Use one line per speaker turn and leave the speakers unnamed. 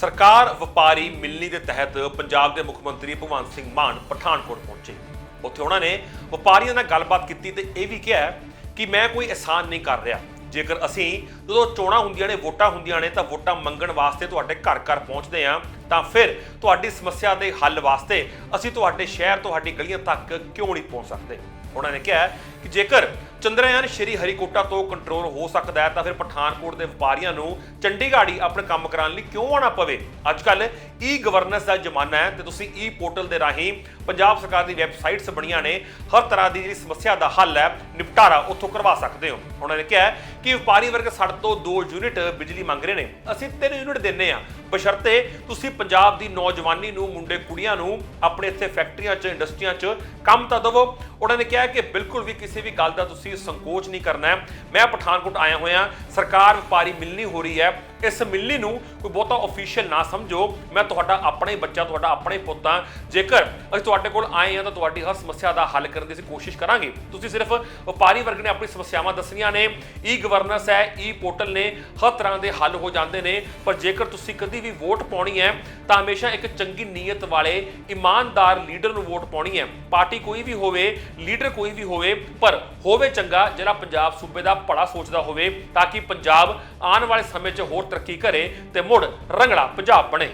ਸਰਕਾਰ ਵਪਾਰੀ ਮਿਲਣੀ ਦੇ ਤਹਿਤ ਪੰਜਾਬ ਦੇ ਮੁੱਖ ਮੰਤਰੀ ਭਗਵੰਤ ਸਿੰਘ ਮਾਨ ਪਠਾਨਕੋਟ ਪਹੁੰਚੇ। ਉੱਥੇ ਉਹਨਾਂ ਨੇ ਵਪਾਰੀਆਂ ਨਾਲ ਗੱਲਬਾਤ ਕੀਤੀ ਤੇ ਇਹ ਵੀ ਕਿਹਾ ਕਿ ਮੈਂ ਕੋਈ ਅਹਿਸਾਨ ਨਹੀਂ ਕਰ ਰਿਹਾ। ਜੇਕਰ ਅਸੀਂ ਜਦੋਂ ਚੋਣਾਂ ਹੁੰਦੀਆਂ ਨੇ, ਵੋਟਾਂ ਹੁੰਦੀਆਂ ਨੇ, ਤਾਂ ਵੋਟਾਂ ਮੰਗਣ ਵਾਸਤੇ ਤੁਹਾਡੇ ਘਰ ਘਰ ਪਹੁੰਚਦੇ ਆ ਤਾਂ ਫਿਰ ਤੁਹਾਡੀ ਸਮੱਸਿਆ ਦੇ ਹੱਲ ਵਾਸਤੇ ਅਸੀਂ ਤੁਹਾਡੇ ਸ਼ਹਿਰ, ਤੁਹਾਡੀ ਗਲੀਆਂ ਤੱਕ ਕਿਉਂ ਨਹੀਂ ਪਹੁੰਚ ਸਕਦੇ? ਉਹਨਾਂ ਨੇ ਕਿਹਾ ਕਿ ਜੇਕਰ ਚੰਦਰਯਾਨ ਸ਼੍ਰੀ ਹਰੀਕੋਟਾ ਤੋਂ ਕੰਟਰੋਲ ਹੋ ਸਕਦਾ ਹੈ ਤਾਂ ਫਿਰ ਪਠਾਨਕੋਟ ਦੇ ਵਪਾਰੀਆਂ ਨੂੰ ਚੰਡੀਗੜ੍ਹ ਹੀ ਆਪਣੇ ਕੰਮ ਕਰਾਉਣ ਲਈ ਕਿਉਂ ਆਉਣਾ ਪਵੇ? ਅੱਜ ਕੱਲ ਈ ਗਵਰਨੈਂਸ ਦਾ ਜ਼ਮਾਨਾ ਹੈ ਤੇ ਤੁਸੀਂ ਈ ਪੋਰਟਲ ਦੇ ਰਾਹੀਂ ਪੰਜਾਬ ਸਰਕਾਰ ਦੀ ਵੈਬਸਾਈਟਸ ਬਣੀਆਂ ਨੇ। ਹਰ ਤਰ੍ਹਾਂ ਦੀ ਜਿਹੜੀ ਸਮੱਸਿਆ ਦਾ ਹੱਲ ਹੈ, ਨਿਪਟਾਰਾ ਉੱਥੋਂ ਕਰਵਾ ਸਕਦੇ ਹੋ। ਉਹਨਾਂ ਨੇ ਕਿਹਾ ਕਿ ਵਪਾਰੀ ਵਰਗ ਸਾਡੇ ਤੋਂ 2 ਯੂਨਿਟ ਬਿਜਲੀ ਮੰਗ ਰਹੇ ਨੇ। ਅਸੀਂ 3 ਯੂਨਿਟ ਦਿੰਨੇ ਆ। ਬਸ਼ਰਤੇ ਤੁਸੀਂ ਪੰਜਾਬ ਦੀ ਨੌਜਵਾਨੀ ਨੂੰ, ਮੁੰਡੇ ਕੁੜੀਆਂ ਨੂੰ ਆਪਣੇ ਇੱਥੇ ਫੈਕਟਰੀਆਂ 'ਚ, ਇੰਡਸਟਰੀਆਂ 'ਚ ਕੰਮ ਤਾਂ ਦੇਵੋ। ਉਹਨਾਂ ਨੇ ਕਿਹਾ ਕਿ ਬਿਲਕੁਲ ਵੀ ਕਿਸੇ ਵੀ ਗੱਲ ਦਾ ਤੁਸੀਂ ਸੰਕੋਚ ਨਹੀਂ ਕਰਨਾ ਮੈਂ ਪਠਾਨਕੋਟ ਆਇਆ ਹੋਇਆ। ਸਰਕਾਰ ਵਪਾਰੀ ਮਿਲਣੀ ਹੋ ਰਹੀ ਹੈ। ਇਸ ਮਿਲਣੀ ਨੂੰ ਕੋਈ ਬਹੁਤਾ ਅਫੀਸ਼ੀਅਲ ਨਾ ਸਮਝੋ। ਮੈਂ ਤੁਹਾਡਾ ਆਪਣਾ ਹੀ ਬੱਚਾ, ਤੁਹਾਡਾ ਆਪਣਾ ਹੀ ਪੁੱਤ ਹਾਂ। ਜੇਕਰ ਅਸੀਂ ਤੁਹਾਡੇ ਕੋਲ ਆਏ ਹਾਂ ਤਾਂ ਤੁਹਾਡੀ ਹਰ ਸਮੱਸਿਆ ਦਾ ਹੱਲ ਕਰਨ ਦੀ ਅਸੀਂ ਕੋਸ਼ਿਸ਼ ਕਰਾਂਗੇ। ਤੁਸੀਂ ਸਿਰਫ ਵਪਾਰੀ ਵਰਗ ਨੇ ਆਪਣੀ ਸਮੱਸਿਆਵਾਂ ਦੱਸਣੀਆਂ ਨੇ। ਈ ਗਵਰਨੈਂਸ ਹੈ ਈ ਪੋਰਟਲ ਨੇ ਹਰ ਤਰ੍ਹਾਂ ਦੇ ਹੱਲ ਹੋ ਜਾਂਦੇ ਨੇ। ਪਰ ਜੇਕਰ ਤੁਸੀਂ ਕਦੀ ਵੀ ਵੋਟ ਪਾਉਣੀ ਹੈ, ਤਾਂ ਹਮੇਸ਼ਾ ਇੱਕ ਚੰਗੀ ਨੀਅਤ ਵਾਲੇ, ਇਮਾਨਦਾਰ ਲੀਡਰ ਨੂੰ ਵੋਟ ਪਾਉਣੀ ਹੈ। ਪਾਰਟੀ ਕੋਈ ਵੀ ਹੋਵੇ, ਲੀਡਰ ਕੋਈ ਵੀ ਹੋਵੇ, ਪਰ ਹੋਵੇ ਚੰਗਾ, ਜਿਹੜਾ ਪੰਜਾਬ ਸੂਬੇ ਦਾ ਭਲਾ ਸੋਚਦਾ ਹੋਵੇ, ਤਾਂ ਕਿ ਪੰਜਾਬ ਆਉਣ ਵਾਲੇ ਸਮੇਂ 'ਚ ਹੋਰ ਤਰੱਕੀ ਕਰੇ ਤੇ ਮੁੜ ਰੰਗਲਾ ਪੰਜਾਬ ਬਣੇ।